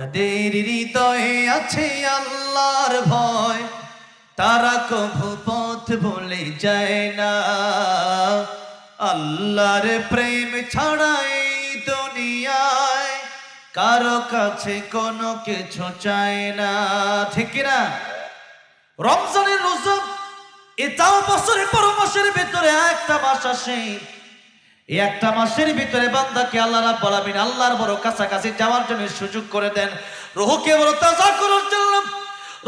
যাদের হৃদয়ে আছে আল্লাহর ভয়। তারা কভু পথ ভুলে যায় না। আল্লাহর প্রেম ছাড়াই দুনিয়ায় কারও কাছে কোনো কিছু চায় না। ঠিক না? রমজানের রোজা এটাও বছরের পর মাসের ভিতরে একটা মাস আসে এই একটা মাসের ভিতরে বান্দাকে আল্লাহ রাব্বুল আলামিন আল্লাহর বড় কাছাকাছি যাওয়ার জন্য সুযোগ করে দেন। রুহকে বড় তাজা করার জন্য,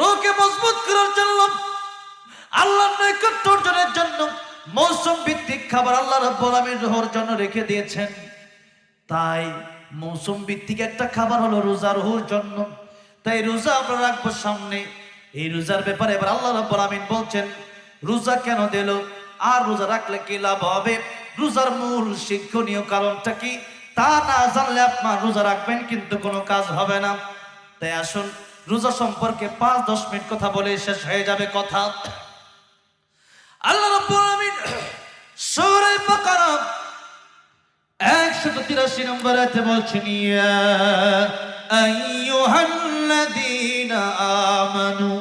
রুহকে মজবুত করার জন্য, আল্লাহর নৈকট্য অর্জনের জন্য মৌসুম ভিত্তিক খাবার আল্লাহ রাব্বুল আলামিন রুহর জন্য রেখে দিয়েছেন। তাই মৌসুম ভিত্তিক একটা খাবার হলো রোজা রুহুর জন্য। তাই রোজা আমরা রাখব সামনে। এই রোজার ব্যাপারে এবার আল্লাহ রাব্বুল আমিন বলছেন, রোজা কেন দিল? আর রোজা রাখলে কি লাভ হবে? রোজার মূল শিক্ষণীয় কারণটা কি? তা না জানলে আপনার রোজা রাখবেন কিন্তু কোনো কাজ হবে না। তাই আসুন, রোজা সম্পর্কে পাঁচ, দশ মিনিট কথা বলে শেষ হয়ে যাবে কথা। আল্লাহ রাব্বুল আমিন নম্বর আমানু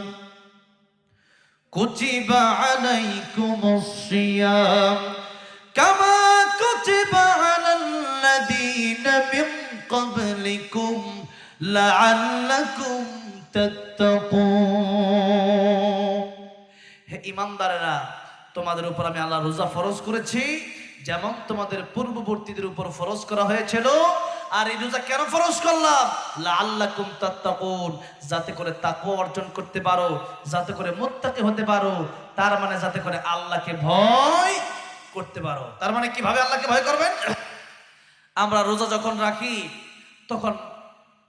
কামা কুতিবা আলাল্লাযীনা মিন ক্বাবলিকুম লাআল্লাকুম তাত্তাকুন হে ইমানদারেরা, তোমাদের উপর আমি আল্লাহ রোজা ফরজ করেছি, যেমন তোমাদের পূর্ববর্তীদের উপর ফরজ করা হয়েছিল, আর এই রোজা কেন ফরজ করলাম? লাআল্লাকুম তাত্তাকুন, যাতে করে তাকওয়া অর্জন করতে পারো, যাতে করে মুত্তাকি হতে পারো, তার মানে যাতে করে আল্লাহকে ভয় করতে পারো। তার মানে কীভাবে আল্লাহকে ভয় করবেন? আমরা রোজা যখন রাখি, তখন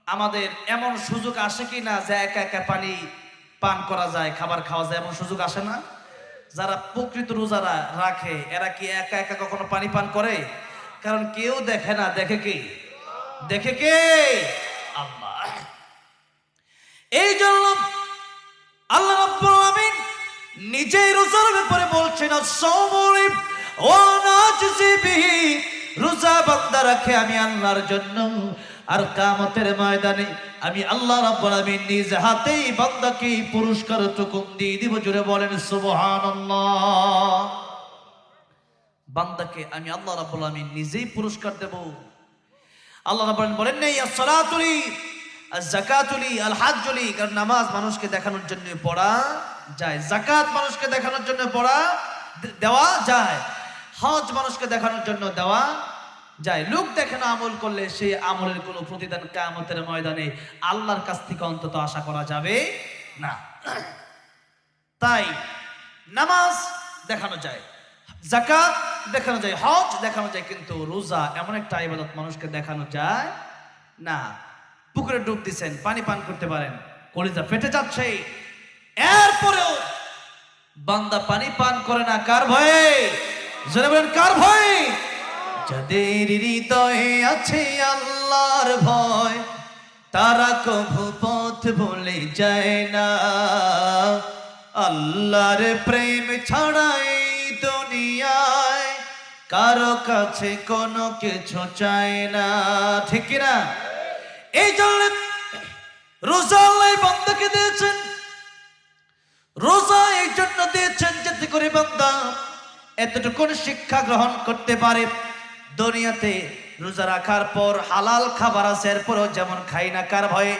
আমাদের এমন সুযোগ আসে কি না যে একা একা পানি পান করা যায়, খাবার খাওয়া যায়, এমন সুযোগ আসে না? যারা প্রকৃত রোজারা রাখে, এরা কি একা একা কখনো পানি পান করে? কারণ কেউ দেখে না, দেখে কি? দেখে কে? আল্লাহ। এই জন্য আল্লাহ নিজেই রোজার ব্যাপারে বলছেন as-sawmu রোজা বান্দা রাখে আমি আল্লাহর জন্য। আর কামতের ময়দানে আমি আল্লাহ নিজ হাতেই বান্দাকে পুরস্কার টুকুন দিয়ে দিব জুড়ে বলেন বান্দাকে আমি আল্লাহ নিজেই পুরস্কার দেব। আল্লাহ বলেন নাই as-সালাতুলি জাকাতুলি আল কারণ নামাজ মানুষকে দেখানোর জন্য পড়া যায় জাকাত মানুষকে দেখানোর জন্য পড়া দেওয়া যায়। হজ মানুষকে দেখানোর জন্য দেওয়া যায়। লোক দেখানো আমল করলে সেই আমলের কোনো প্রতিদান কামতের ময়দানে আল্লাহর কাছ থেকে অন্তত আশা করা যাবে না। তাই নামাজ দেখানো যায় জাকাত দেখানো যায়, হজ দেখানো যায়, কিন্তু রোজা এমন একটা ইবাদত মানুষকে দেখানো যায় না। পুকুরে ডুব দিচ্ছেন পানি পান করতে পারেন, কলিজা ফেটে যাচ্ছে। এরপরেও বান্দা পানি পান করে না, কার ভয়ে? কার ভয়ে? যাদের হৃদয়ে আছে আল্লাহর ভয়, তারা কভু পথ ভুলে যায় না। আল্লাহর প্রেম ছাড়াই দুনিয়ায় কারও কাছে কোনো কিছু চায় না। ঠিক না এই জন্য রোজা আল্লাহ বান্দাকে দিয়েছেন। রোজা এই জন্য দিয়েছেন বান্দা এতটুকুন শিক্ষা গ্রহণ করতে পারে দুনিয়াতে রোজা রাখার পর হালাল খাবার আছে এরপরও যেমন খাই না কার ভয়ে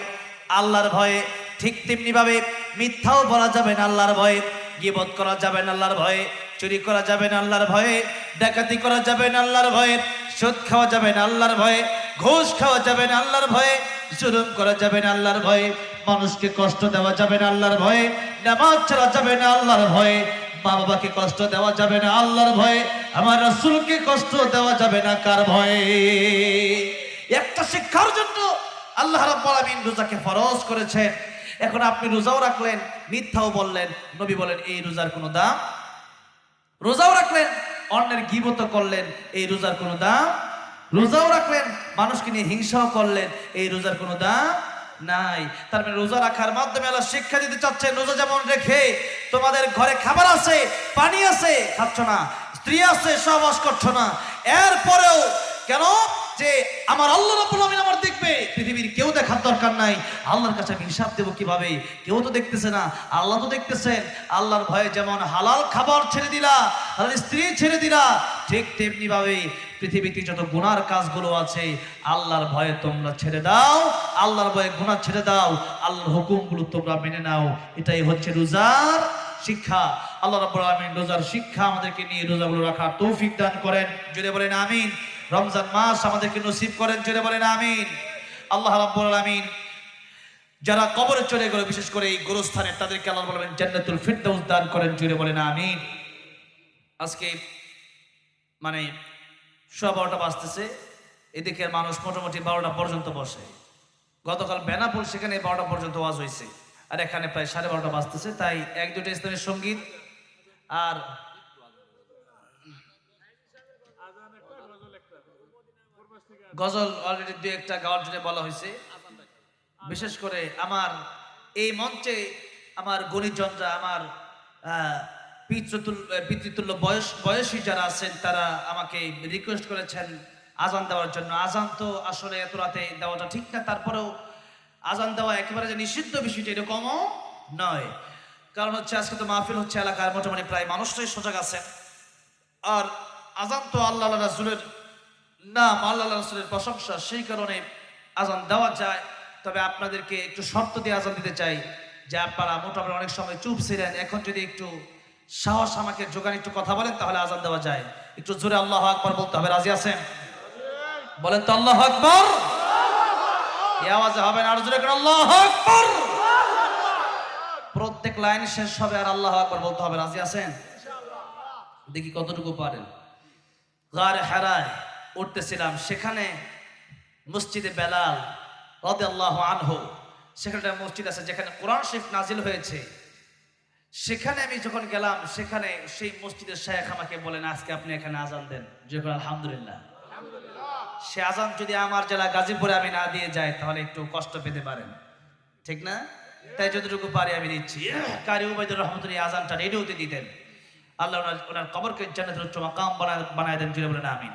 আল্লাহর ভয়ে ঠিক তেমনি ভাবে মিথ্যাও বলা যাবে না আল্লাহর ভয়ে গিবত করা যাবে না আল্লাহর ভয়ে চুরি করা যাবে না আল্লাহর ভয়ে ডাকাতি করা যাবে না আল্লাহর ভয়ে সুদ খাওয়া যাবে না আল্লাহর ভয়ে ঘুষ খাওয়া যাবে না আল্লাহর ভয়ে জুলুম করা যাবে না আল্লাহর ভয়ে মানুষকে কষ্ট দেওয়া যাবে না আল্লাহর ভয়ে নামাজ ছাড়া যাবে না আল্লাহর ভয়ে মা বাবাকে কষ্ট দেওয়া যাবে না, আল্লাহর ভয়ে, আমার রাসূলকে কষ্ট দেওয়া যাবে না, কার ভয়ে? একটা শিক্ষার জন্য আল্লাহ রাব্বুল রোজাকে ফরজ করেছে এখন আপনি রোজাও রাখলেন, মিথ্যাও বললেন, নবী বলেন, এই রোজার কোনো দাম? রোজাও রাখলেন, অন্যের গিবত করলেন, এই রোজার কোনো দাম? রোজাও রাখলেন, মানুষকে নিয়ে হিংসাও করলেন, এই রোজার কোনো দাম? নাই। তার মানে রোজা রাখার মাধ্যমে আল্লাহ শিক্ষা দিতে চাচ্ছেন রোজা যেমন রেখে তোমাদের ঘরে খাবার আছে, পানি আছে, খাচ্ছ না, স্ত্রী আছে সহবাস করছ না। এরপরেও কেন যে আমার আল্লাহ রাব্বুল আলামিন আমার দেখবে, পৃথিবীর কেউ দেখার দরকার নাই। আল্লাহর কাছে আমি হিসাব দেবো কীভাবে? কেউ তো দেখতেছে না। আল্লাহ তো দেখতেছেন। আল্লাহর ভয়ে যেমন হালাল খাবার ছেড়ে দিলা, হালাল স্ত্রী ছেড়ে দিলা, ঠিক তেমনি ভাবে পৃথিবীতে যত গুনার কাজগুলো আছে, আল্লাহর ভয়ে তোমরা ছেড়ে দাও। আল্লাহর ভয়ে গুনাহ ছেড়ে দাও। আল্লাহর হুকুমগুলো তোমরা মেনে নাও। এটাই হচ্ছে রোজার শিক্ষা। আল্লাহ রাব্বুল আলামিন রোজার শিক্ষা আমাদেরকে নিয়ে রোজাগুলো রাখার তৌফিক দান করেন। জুড়ে বলেন আমিন। রমজান মাস আমাদেরকে নসিব করেন জুড়ে বলেন আমিন। আল্লাহ রাব্বুল আলামিন যারা কবরে চলে গেল, বিশেষ করে এই গোরস্থানে, তাদেরকে আল্লাহ বলবেন, জান্নাতুল ফিরদাউস দান করেন জুড়ে বলেন আমিন। আজকে মানে সোয়া বারোটা বাজতেছে এদিকের মানুষ মোটামুটি বারোটা পর্যন্ত বসে। গতকাল বেনাপুর সেখানে বারোটা পর্যন্ত ওয়াজ হয়েছে আর এখানে প্রায় সাড়ে বারোটা বাজতেছে, তাই এক দুটো ইসলামের সংগীত আর গজল অলরেডি দু একটা গাওয়ার জন্য বলা হয়েছে। বিশেষ করে আমার এই মঞ্চে আমার গণিতজনরা আমার পিতৃতুল- পিতৃতুল্য বয়স, বয়সী যারা আছেন, তারা আমাকে রিকোয়েস্ট করেছেন আজান দেওয়ার জন্য। আজান তো আসলে এত রাতে দেওয়াটা ঠিক না, তারপরেও আজান দেওয়া একেবারে যে নিষিদ্ধ বিষয়টা এরকমও নয়। কারণ হচ্ছে আজকে তো মাহফিল হচ্ছে এলাকার মোটামুটি প্রায় মানুষটাই সজাগ আছেন। আর আজান তো আল্লাহ রাসুলের আল্লাহ আল্লাহ রাসুলের প্রশংসা সেই কারণে আজান দেওয়া যায়। তবে আপনাদেরকে একটু শর্ত দিয়ে আজান দিতে চাই যে আপনারা মোটামুটি অনেক সময় চুপ ছিলেন। এখন যদি একটু সাহস আমাকে যোগান একটু কথা বলেন, তাহলে আজান দেওয়া যায়। একটু জোরে আল্লাহ আকবর বলতে হবে। রাজি আছেন? বলেন তো আল্লাহ আকবর। আওয়াজে হবে না, আর জোরে আল্লাহ আকবর। প্রত্যেক লাইন শেষ হবে আর আল্লাহ আকবর বলতে হবে। রাজি আছেন? দেখি কতটুকু পারেন। গারে হেরায়। উঠতেছিলাম। সেখানে মসজিদে বেলাল রদে আল্লাহ আনহু সেখানে একটা মসজিদ আছে যেখানে কোরআন শেখ নাজিল হয়েছে। সেখানে আমি যখন গেলাম, সেখানে সেই মসজিদের শায়েখ আমাকে বলেন, আজকে আপনি এখানে আজান দেন। যখন আলহামদুলিল্লাহ। সে আজান যদি আমার জেলা গাজীপুরে আমি না দিয়ে যাই, তাহলে একটু কষ্ট পেতে পারেন। ঠিক না? তাই যতটুকু পারি আমি দিচ্ছি। কারি উবাইদুর রহমতুল্লাহ এই আজানটা রেডিওতে দিতেন। আল্লাহ ওনার কবরকে জান্নাতের উচ্চ মাকাম বানায় বানায় দেন, জুড়ে বলেন, আমিন।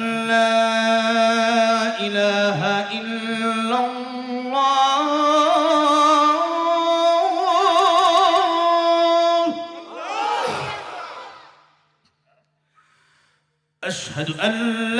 أن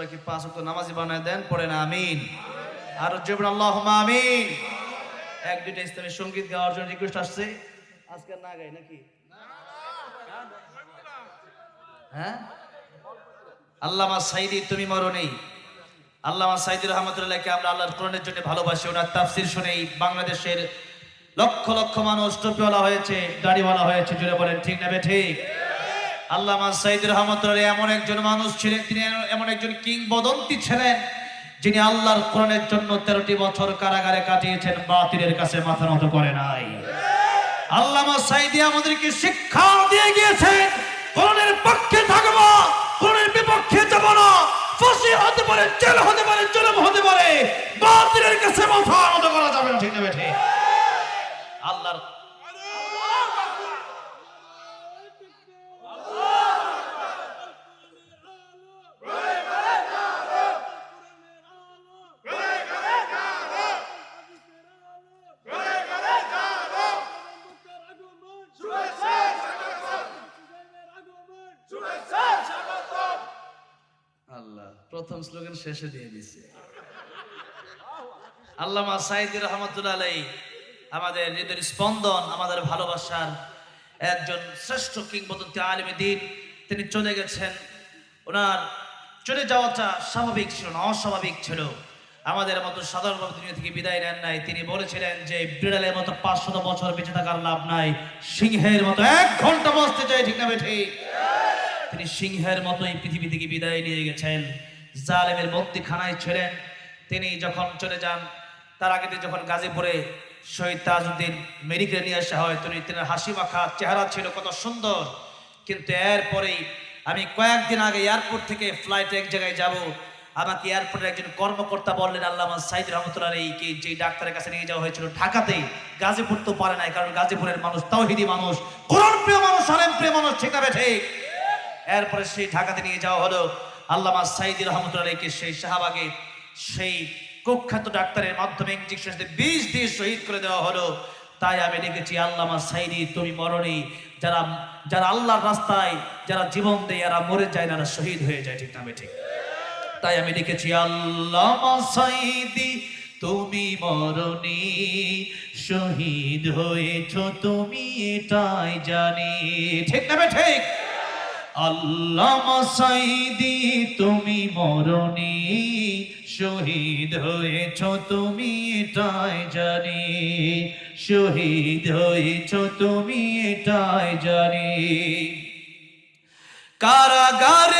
সবাইকে পাঁচ ওয়াক্ত নামাজি বানায় দেন, পড়ে না, আমিন। আর জেবর আল্লাহ আমিন। এক, দুইটা ইসলামের সংগীত গাওয়ার জন্য রিকোয়েস্ট আসছে। আজকে না গাই নাকি? হ্যাঁ? আল্লামা সাইদি, তুমি মরো নেই। আল্লামা সাইদি রহমতুল্লাহকে আমরা আল্লাহর কোরআনের জন্য ভালোবাসি, ওনার তাফসির শুনে বাংলাদেশের লক্ষ লক্ষ মানুষ টুপিওয়ালা হয়েছে দাড়িওয়ালা হয়েছে জুড়ে বলেন, ঠিক না ঠিক? আল্লামা সাইদ রহমতুল্লাহ এমন একজন মানুষ ছিলেন, তিনি এমন একজন কিংবদন্তি ছিলেন, যিনি আল্লাহর কোরআনের জন্য তেরোটি বছর কারাগারে কাটিয়েছেন, বাতিলের কাছে মাথা নত করে নাই। আল্লামা সাইদি আমাদেরকে শিক্ষা দিয়ে গিয়েছেন, কোরআনের পক্ষে থাকব কোরআনের বিপক্ষে যাব না ফাঁসি ফাঁসি হতে পারে জেল হতে পারে জুলুম হতে পারে বাতিলের কাছে মাথা নত করা যাবে না ঠিক না বেঠে আল্লাহর আল্লাহ প্রথম স্লোগান শেষে দিয়ে দিছে আল্লামা সাইদি রহমতুল্লাহ আমাদের হৃদয়ের স্পন্দন, আমাদের ভালোবাসার একজন শ্রেষ্ঠ কিংবদন্তি আলিমে দিন। তিনি চলে গেছেন। ওনার চলে যাওয়াটা স্বাভাবিক ছিল না, অস্বাভাবিক ছিল। আমাদের মতো সাধারণভাবে দুনিয়া থেকে বিদায় নেন নাই। তিনি বলেছিলেন যে, বিড়ালের মতো পাঁচশত বছর বেঁচে থাকার লাভ নাই। সিংহের মতো এক ঘণ্টা বসতে চাই, ঠিক না বেঠি তিনি সিংহের মতোই পৃথিবী থেকে বিদায় নিয়ে গেছেন। জালেমের মুক্তিখানায় ছিলেন। তিনি যখন চলে যান, তার আগে যখন গাজীপুরে শহীদ তাজউদ্দিন মেডিকেলে নিয়ে আসা হয়, তিনি তিনি হাসি মাখা চেহারা ছিল কত সুন্দর। কিন্তু এরপরেই আমি কয়েকদিন আগে এয়ারপোর্ট থেকে ফ্লাইটে এক জায়গায় যাব। আমাকে এয়ারপোর্টের একজন কর্মকর্তা বললেন আল্লামা সাইদ রহমতুল্লাহ কি যে ডাক্তারের কাছে নিয়ে যাওয়া হয়েছিল ঢাকাতে, গাজীপুর তো পারে নাই, কারণ গাজীপুরের মানুষ তাওহিদি মানুষ, কোরআন প্রিয় মানুষ সালেম প্রিয় মানুষ, ঠিক না ঠিক? এরপরে সেই ঢাকাতে নিয়ে যাওয়া হলো। আল্লামা সাইদি রহমতুল্লাহকে সেই শাহবাগে সেই কুখ্যাত ডাক্তারের মাধ্যমে ইঞ্জেকশন বিষ দিয়ে শহীদ করে দেওয়া হলো। তাই আমি দেখেছি, আল্লামা সাইদি, তুমি মরণি যারা যারা আল্লাহর রাস্তায় যারা জীবন দেয়, এরা মরে যায় না, এরা শহীদ হয়ে যায়, ঠিক না ঠিক। তাই আমি দেখেছি, আল্লামা সাইদি, তুমি মরণি শহীদ হয়েছ, তুমি এটাই জানি। ঠিক না ঠিক? আল্লামা সাইদি, তুমি মরণি শহীদ হয়েছ, তুমি এটাই জানি। শহীদ হয়েছ, তুমি এটাই জানি। কারাগারে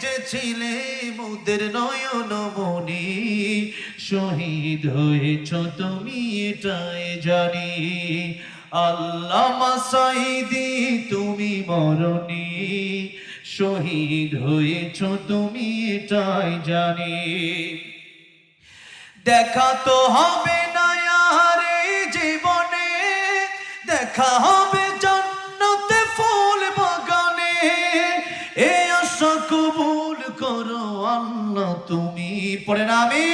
যে ছিলে মুদের নয়ন মনি। শহীদ হয়েছ তুমি এটাই জানি। আল্লামা সাইদি তুমি মরণি। শহীদ হয়েছ তুমি এটাই জানি। দেখা তো হবে না আর জীবনে। দেখা হবে পড়ে না আমি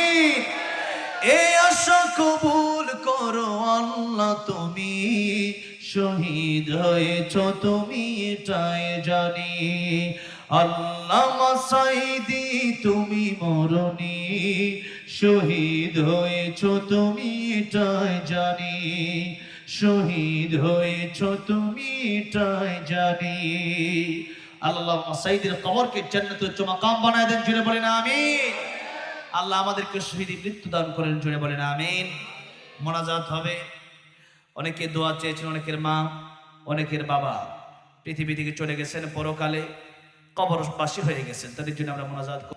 এ আশা কবুল করো আল্লাহ তুমি। শহীদ হয়েছ তুমি, এটাই জানি। আল্লাহ তুমি মরণি। শহীদ হয়েছ তুমি, এটাই জানি। শহীদ হয়েছ তুমি, এটাই জানি। আল্লাহ মাসাইদের কবরকে জান্নাতুল চমাকাম বানায় দেন জুড়ে বলেন, আমিন। আল্লাহ আমাদেরকে শহীদি মৃত্যুদান করেন জুড়ে বলেন, আমিন। মোনাজাত হবে। অনেকে দোয়া চেয়েছেন, অনেকের মা, অনেকের বাবা পৃথিবী থেকে চলে গেছেন, পরকালে কবরবাসী হয়ে গেছেন, তাদের জন্য আমরা মোনাজাত